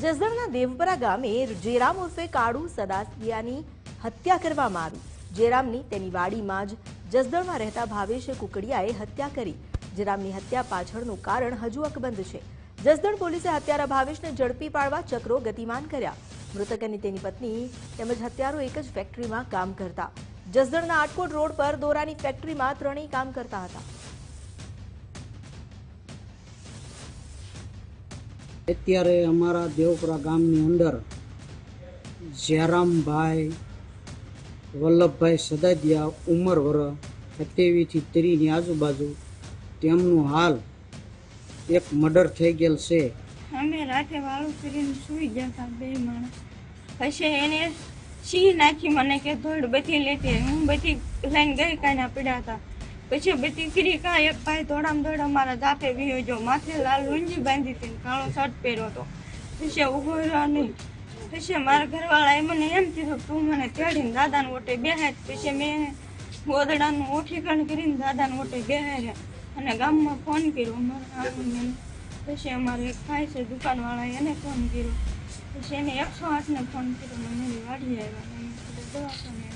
જસદણના દેવપરા ગામે જેરામ ઉર્ફે કાળુ સદાસિયાની હત્યા કરવામાં આવી. જેરામની તેની વાડીમાં જ જસદણમાં રહેતા ભાવેશ કુકડિયાએ હત્યા કરી. જેરામની હત્યા પાછળનું કારણ હજુ અકબંધ છે. જસદણ પોલીસે હત્યારા ભાવેશને ઝડપી પાડવા ચક્રો ગતિમાન કર્યા. મૃતક અને તેની પત્ની તેમજ હત્યારો એક જ ફેક્ટરીમાં કામ કરતા. જસદણના આટકોટ રોડ પર દોરાની ફેક્ટરીમાં ત્રણેય કામ કરતા હતા. અત્યારે અમારા દેવપુરા ગામની અંદર જયરામભાઈ, વલ્લભભાઈ સદાદિયા ઉંમર વર સત્યાવીસથી ત્રીસની આજુબાજુ તેમનું હાલ એક મર્ડર થઈ ગયેલ છે. અમે રાતે વાળું કરીને સૂઈ ગયા હતા બે માણસ. પછી એને સી નાખી મને કે ધોળ બધી લેતી હું બધી લઈને ગઈ કાંઈ પડ્યા હતા પછી બધી કરી કા એક ભાઈ દોડામ દોડા મારા દાંતે વિયો જો માથે લાલ લુંજી બાંધી હતી કાળો શર્ટ પહેર્યો હતો. પછી ઊભો રહ્યો નહીં પછી મારા ઘરવાળાએ મને એમ કીધું તું મને તેડીને દાદાને ઓટે બેહાય પછી મેં ગોદડાનું ઓઠીકણ કરીને દાદાને ઓટે બેહાડ્યા અને ગામમાં ફોન કર્યો મારા પછી અમારો એક ભાઈ છે દુકાનવાળા એને ફોન કર્યો. પછી એને એકસો આઠને ફોન કર્યો, મને વાડી આવ્યા. દવાખાને.